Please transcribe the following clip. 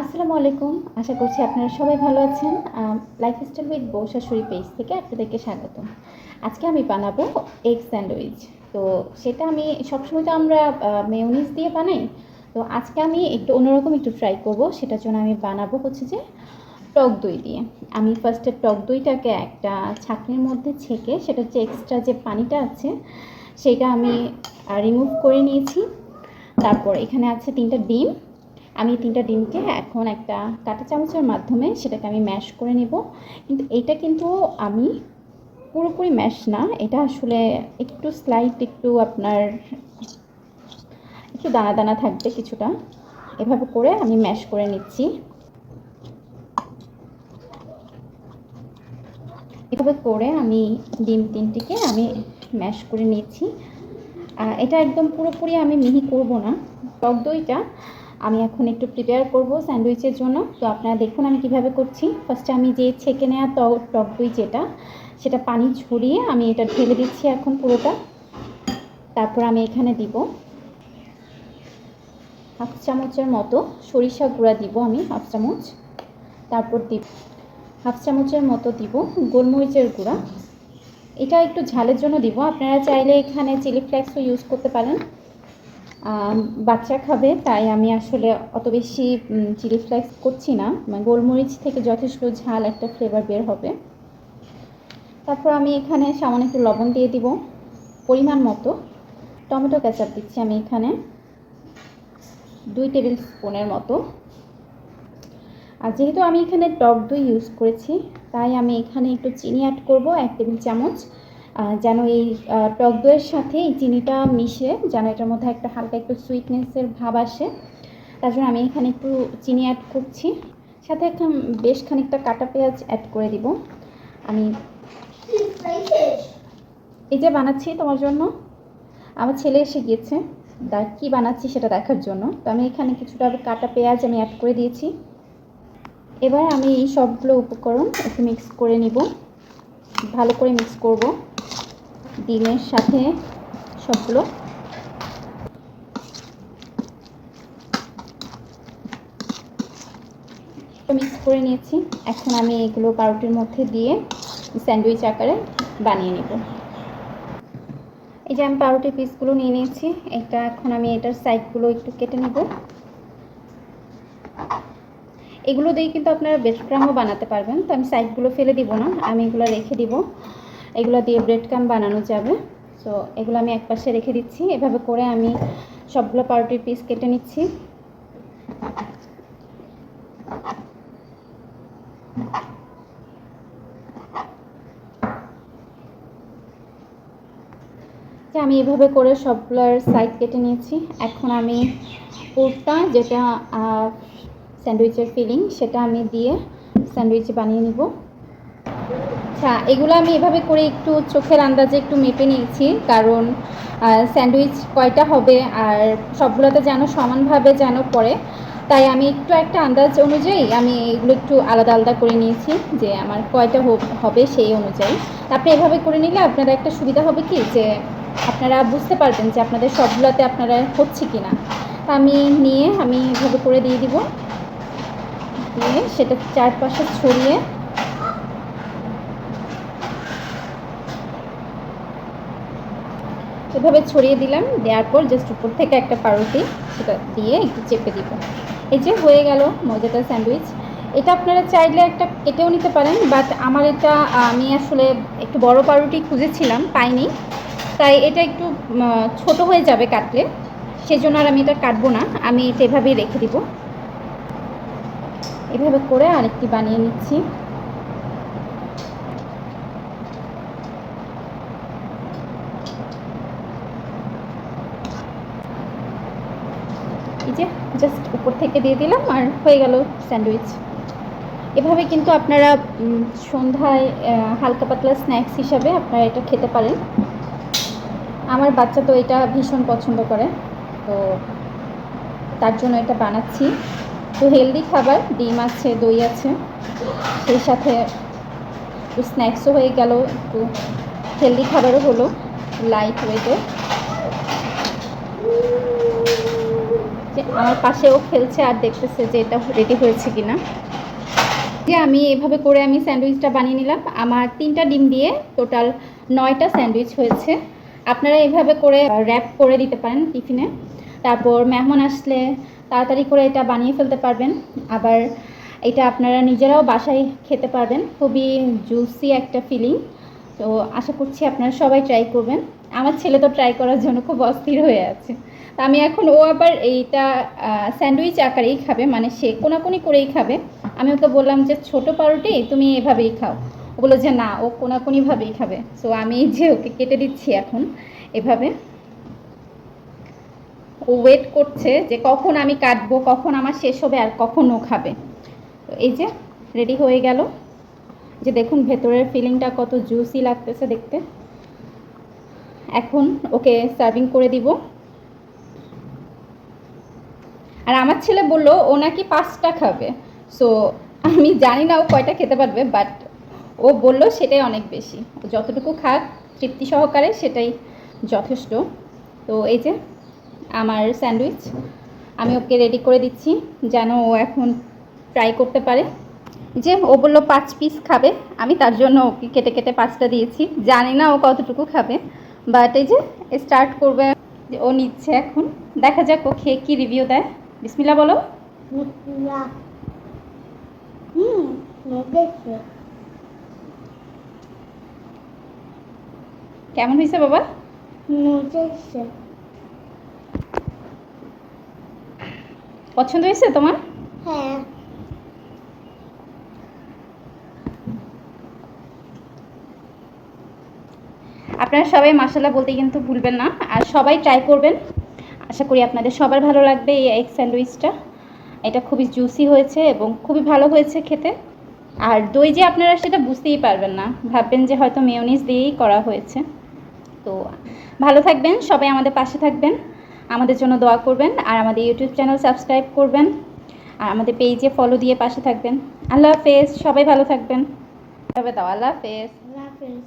আসসালামু আলাইকুম। আশা করছি আপনারা সবাই ভালো আছেন। লাইফস্টাইল উইথ বউ শাশুড়ি পেজ থেকে আপনাদেরকে স্বাগতম। আজকে আমি বানাবো এগ স্যান্ডউইচ তো সেটা আমি সবসময় তো আমরা মেয়নিজ দিয়ে বানাই। তো আজকে আমি একটু অন্যরকম একটু ট্রাই করব। সেটার জন্য আমি বানাবো হচ্ছে যে টক দই দিয়ে। আমি ফার্স্টে টক দইটাকে একটা ছাঁকনির মধ্যে ছেঁকে, সেটা যে এক্সট্রা যে পানিটা আছে, সেটা আমি রিমুভ করে নিয়েছি। তারপর এখানে আছে তিনটা ডিম। আমি তিনটা ডিমকে এখন একটা কাঁটা চামচের মাধ্যমে সেটাকে আমি ম্যাশ করে নেব। কিন্তু এটা কিন্তু আমি পুরোপুরি ম্যাশ না, এটা আসলে একটু স্লাইট একটু আপনার একটু দানা দানা থাকবে কিছুটা। এভাবে করে আমি ম্যাশ করে নিচ্ছি। এভাবে করে আমি ডিম তিনটিকে আমি ম্যাশ করে নিচ্ছি। এটা একদম পুরোপুরি আমি মিহি করব না। টক দইটা আমি এখন একটু প্রিপেয়ার করব স্যান্ডউইচের জন্য। তো আপনারা দেখুন আমি কীভাবে করছি। ফার্স্টে আমি যে ছেঁকে নেওয়া টক টক দই যেটা, সেটা পানি ঝরিয়ে আমি এটা ঢেলে দিচ্ছি এখন পুরোটা। তারপর আমি এখানে দিব হাফ চামচের মতো সরিষা গুঁড়া দিব আমি, হাফ চামচ। তারপর দিব হাফ চামচের মতো দিব গোলমরিচের গুঁড়া। এটা একটু ঝালের জন্য দিব। আপনারা চাইলে এখানে চিলি ফ্লেক্সও ইউজ করতে পারেন। বাচ্চা খাবে, তাই আমি আসলে অত বেশি চিলি ফ্লেক্স করছি না। মানে গোলমরিচ থেকে যথেষ্ট ঝাল একটা ফ্লেভার বের হবে। তারপর আমি এখানে সামান্য একটু লবণ দিয়ে দিব, পরিমাণ মতো। টমেটো কেচাপ দিচ্ছি আমি এখানে, দুই টেবিল স্পুনের মতো। আর যেহেতু আমি এখানে টক দই ইউজ করেছি, তাই আমি এখানে একটু চিনি অ্যাড করব, এক টেবিল চামচ। যেন এই টক দইয়ের সাথে এই চিনিটা মিশে, যেন এটার মধ্যে একটা হালকা একটু সুইটনেসের ভাব আসে। তার জন্য আমি এখানে একটু চিনি অ্যাড করছি। সাথে একটা বেশ খানিকটা কাটা পেঁয়াজ অ্যাড করে দিব। আমি এই যে বানাচ্ছি তোমার জন্য, আমার ছেলে এসে গিয়েছে। তার কী বানাচ্ছি সেটা দেখার জন্য। তো আমি এখানে কিছুটা কাটা পেঁয়াজ আমি অ্যাড করে দিয়েছি। এবার আমি এই সবগুলো উপকরণ একটু মিক্স করে নিব। ভালো করে মিক্স করব। ডিমের সাথে সবগুলো। মিক্স করে নিয়েছি। এখন আমি এগুলো পাউরুটির মধ্যে দিয়ে স্যান্ডউইচ আকারে বানিয়ে নেব। এই যে আমি পাউরুটির পিসগুলো নিয়ে নিয়েছি, এটা এখন আমি এটার সাইডগুলো একটু কেটে নেব। এগুলো দিয়ে কিন্তু আপনারা ব্রেড ক্রামও বানাতে পারবেন, তো আমি সাইডগুলো ফেলে দিব না, আমি এগুলো রেখে দিব। এগুলো দিয়ে ব্রেড ক্রাম বানানো যাবে। সো এগুলো আমি এক পাশে রেখে দিচ্ছি। এভাবে করে আমি সবগুলো পাউরুটির পিস কেটে নিচ্ছি। আমি এভাবে করে সবগুলোর সাইড কেটে নিয়েছি। এখন আমি পুরটা যেটা স্যান্ডউইচের ফিলিং সেটা আমি দিয়ে স্যান্ডউইচ বানিয়ে নিব। আচ্ছা এগুলো আমি এভাবে করে একটু চোখের আন্দাজে একটু মেপে নিয়েছি। কারণ স্যান্ডউইচ কয়টা হবে আর সবগুলোতে যেন সমানভাবে যেন পড়ে। তাই আমি একটু একটা আন্দাজ অনুযায়ী আমি এগুলো একটু আলাদা আলাদা করে নিয়েছি যে আমার কয়টা হবে সেই অনুযায়ী। আপনি এভাবে করে নিলে আপনারা একটা সুবিধা হবে কি? যে আপনারা বুঝতে পারবেন যে আপনাদের সবগুলোতে আপনারা হচ্ছে কি না তা আমি নিয়ে, আমি এভাবে করে দিয়ে দিব। দিয়ে সেটা চারপাশে ছড়িয়ে এভাবে ছড়িয়ে দিলাম, দেওয়ার পর জাস্ট উপর থেকে একটা পাউরুটি সেটা দিয়ে একটু চেপে দিব। এই যে হয়ে গেল মজাটা স্যান্ডউইচ। এটা আপনারা চাইলে একটা কেটেও নিতে পারেন বাট আমার এটা, আমি আসলে একটু বড় পাউরুটি খুঁজেছিলাম, পাইনি। তাই এটা একটু ছোট হয়ে যাবে কাটলে সেই জন্য আর আমি এটা কাটবো না, আমি এটা এভাবেই রেখে দিব। এভাবে করে আরেকটি বানিয়ে নিচ্ছি। এই যে জাস্ট উপর থেকে দিয়ে দিলাম আর হয়ে গেল স্যান্ডউইচ। এভাবে কিন্তু আপনারা সন্ধ্যায় হালকা পাতলা স্ন্যাক্স হিসাবে আপনারা এটা খেতে পারেন। আমার বাচ্চা তো এটা ভীষণ পছন্দ করে, তো তার জন্য এটা বানাচ্ছি। তো হেলদি খাবার, ডিম আছে, দই আছে, সেই সাথে একটু স্ন্যাক্সও হয়ে গেল, একটু হেলদি খাবারও হলো লাইট ওয়েটে আমার পাশেও খেলছে আর দেখতেছে যে এটা রেডি হয়েছে কিনা। যে আমি এভাবে করে আমি স্যান্ডউইচটা বানিয়ে নিলাম। আমার তিনটা ডিম দিয়ে টোটাল নয়টা স্যান্ডউইচ হয়েছে। আপনারা এভাবে করে র্যাপ করে দিতে পারেন টিফিনে। তারপর মেহমান আসলে তাড়াতাড়ি করে এটা বানিয়ে ফেলতে পারবেন। আবার এটা আপনারা নিজেরাও বাসায় খেতে পারবেন। খুবই জুসি একটা ফিলিং তো আশা করছি আপনারা সবাই ট্রাই করবেন। আমার ছেলে তো ট্রাই করার জন্য খুব অস্থির হয়ে আছে। আমি এখন ও আবার এইটা স্যান্ডউইচ আকারেই খাবে মানে সে কোনাকুনি করেই খাবে। আমি ওকে বললাম যে, ছোট পাউরুটি, তুমি এভাবেই খাও। ও বলল যে, না, ও কোনাকুনিভাবেই খাবে। সো আমি যে ওকে কেটে দিচ্ছি এখন এভাবে। ও ওয়েট করছে যে, কখন আমি কাটবো, কখন আমার শেষ হবে, আর কখন ও খাবে? এই যে রেডি হয়ে গেল। যে দেখুন, ভেতরের ফিলিংটা কত জুসি লাগতেছে দেখতে। এখন ওকে সার্ভিং করে দিব। আর আমার ছেলে বলল, ও নাকি পাঁচটা খাবে। সো আমি জানি না ও কয়টা খেতে পারবে বাট ও বলল সেটাই অনেক বেশি। যতটুকু খাক, তৃপ্তি সহকারে সেটাই যথেষ্ট। তো এই যে, আমার স্যান্ডউইচ, আমি ওকে রেডি করে দিচ্ছি, যেন ও এখন ট্রাই করতে পারে। যে, ও বলল পাঁচ পিস খাবে, আমি তার জন্য ওকে কেটে কেটে পাঁচটা দিয়েছি। জানি না ও কতটুকু খাবে বাট এই যে স্টার্ট করবে, ও নিচ্ছে এখন। দেখা যাক ও খেয়ে কী রিভিউ দেয়। বিসমিল্লা বলো। কেমন হয়েছে বাবা? পছন্দ হয়েছে তোমার? হ্যাঁ। আপনারা সবাই মশলা বলতে কিন্তু ভুলবেন না আর সবাই ট্রাই করবেন। আশা করি আপনাদের সবার ভালো লাগবে এই এগ স্যান্ডউইচটা এটা খুবই জুসি হয়েছে এবং খুবই ভালো হয়েছে খেতে। আর দই যে আপনারা সেটা বুঝতেই পারবেন না। ভাববেন যে হয়তো মেয়নিজ দিয়েই করা হয়েছে। তো ভালো থাকবেন, সবাই আমাদের পাশে থাকবেন, আমাদের জন্য দোয়া করবেন আর আমাদের ইউটিউব চ্যানেল সাবস্ক্রাইব করবেন আর আমাদের পেজে ফলো দিয়ে পাশে থাকবেন। আল্লাহ হাফেজ, সবাই ভালো থাকবেন। তবে দাও, আল্লাহ হাফেজ। রাফেজ